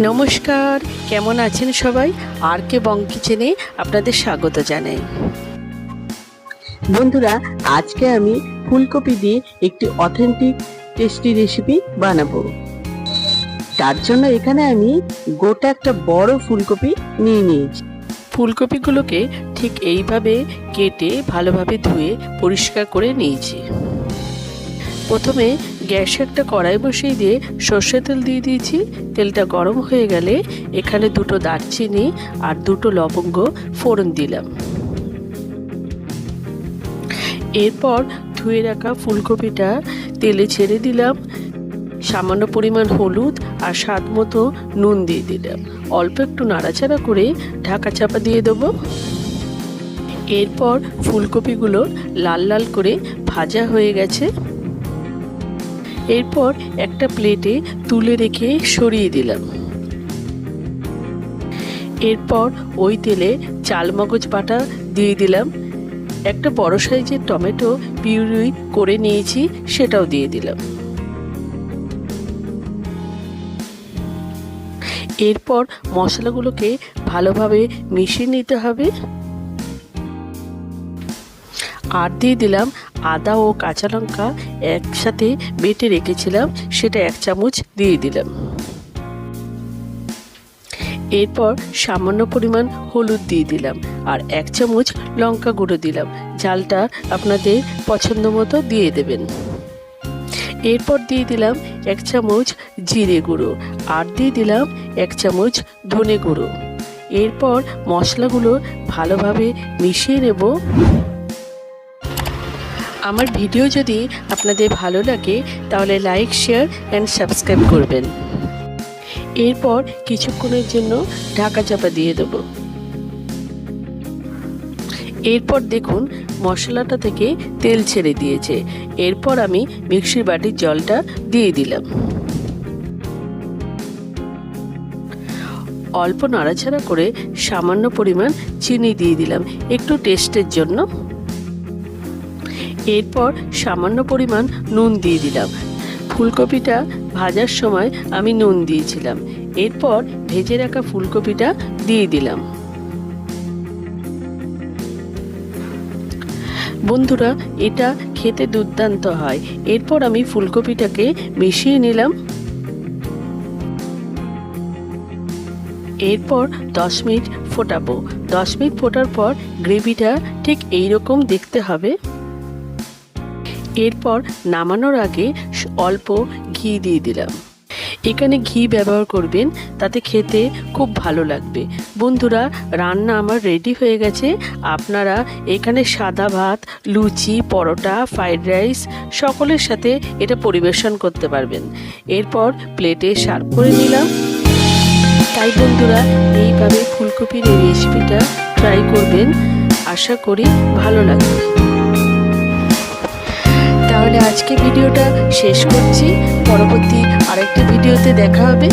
নমস্কার, কেমন আছেন সবাই? আর কে বং কিচেনে আপনাদের স্বাগত জানাই। বন্ধুরা, আজকে আমি ফুলকপি দিয়ে একটি অথেন্টিক টেস্টি রেসিপি বানাবো। তার জন্য এখানে আমি গোটা একটা বড় ফুলকপি নিয়ে নিয়েছি। ফুলকপিগুলোকে ঠিক এইভাবে কেটে ভালোভাবে ধুয়ে পরিষ্কার করে নিয়েছি। প্রথমে গ্যাসে একটা কড়াই বসিয়ে দিয়ে সর্ষে তেল দিয়ে দিয়েছি। তেলটা গরম হয়ে গেলে এখানে দুটো দারচিনি আর দুটো লবঙ্গ ফোড়ন দিলাম। এরপর ধুয়ে রাখা ফুলকপিটা তেলে ছেড়ে দিলাম। সামান্য পরিমাণ হলুদ আর স্বাদ মতো নুন দিয়ে দিলাম। অল্প একটু নাড়াচাড়া করে ঢাকা চাপা দিয়ে দেবো। এরপর ফুলকপিগুলো লাল লাল করে ভাজা হয়ে গেছে। এরপর একটা প্লেটে তুলে রেখে সরিয়ে দিলাম। এরপর ওই তেলে চালমগজ বাটা দিয়ে দিলাম। একটা বড় সাইজের টমেটো পিউরি করে নিয়েছি, সেটাও দিয়ে দিলাম। এরপর মশলাগুলোকে ভালোভাবে মিশিয়ে নিতে হবে। আর দিয়ে দিলাম আদা ও কাঁচা লঙ্কা একসাথে বেটে রেখেছিলাম, সেটা এক চামচ দিয়ে দিলাম। এরপর সামান্য পরিমাণ হলুদ দিয়ে দিলাম আর এক চামচ লঙ্কা গুঁড়ো দিলাম। ঝালটা আপনাদের পছন্দ মতো দিয়ে দেবেন। এরপর দিয়ে দিলাম এক চামচ জিরে গুঁড়ো আর দিয়ে দিলাম এক চামচ ধনে গুঁড়ো। এরপর মশলাগুলো ভালোভাবে মিশিয়ে নেব। আমার ভিডিও যদি আপনাদের ভালো লাগে, তাহলে লাইক শেয়ার অ্যান্ড সাবস্ক্রাইব করবেন। এরপর কিছুক্ষণের জন্য ঢাকা চাপা দিয়ে দেব। এরপর দেখুন, মশলাটা থেকে তেল ছেড়ে দিয়েছে। এরপর আমি মিক্সির বাটির জলটা দিয়ে দিলাম। অল্প নাড়াচাড়া করে সামান্য পরিমাণ চিনি দিয়ে দিলাম। একটু টেস্টের জন্য। এরপর সামান্য পরিমাণ নুন দিয়ে দিলাম। ফুলকপিটা ভাজার সময় আমি নুন দিয়েছিলাম। এরপর ভেজে রাখা ফুলকপিটা দিয়ে দিলাম। বন্ধুরা, এটা খেতে দুর্দান্ত হয়। এরপর আমি ফুলকপিটাকে মিশিয়ে নিলাম। এরপর দশ মিনিট ফোটাবো। দশ মিনিট ফোটার পর গ্রেভিটা ঠিক এইরকম দেখতে হবে। এরপর নামানোর আগে অল্প ঘি দিয়ে দিলাম। এখানে ঘি ব্যবহার করবেন, তাতে খেতে খুব ভালো লাগবে। বন্ধুরা, রান্না আমার রেডি হয়ে গেছে। আপনারা এখানে সাদা ভাত, লুচি, পরোটা ফ্রাইড রাইস সকলের সাথে এটা পরিবেশন করতে পারবেন। এরপর প্লেটে সার্ভ করে নিলাম। তাই বন্ধুরা, এইভাবে ফুলকপির এই রেসিপিটা ট্রাই করবেন। আশা করি ভালো লাগবে। আজকে ভিডিওটা শেষ করছি। পরবর্তী আরেকটি ভিডিওতে দেখা হবে।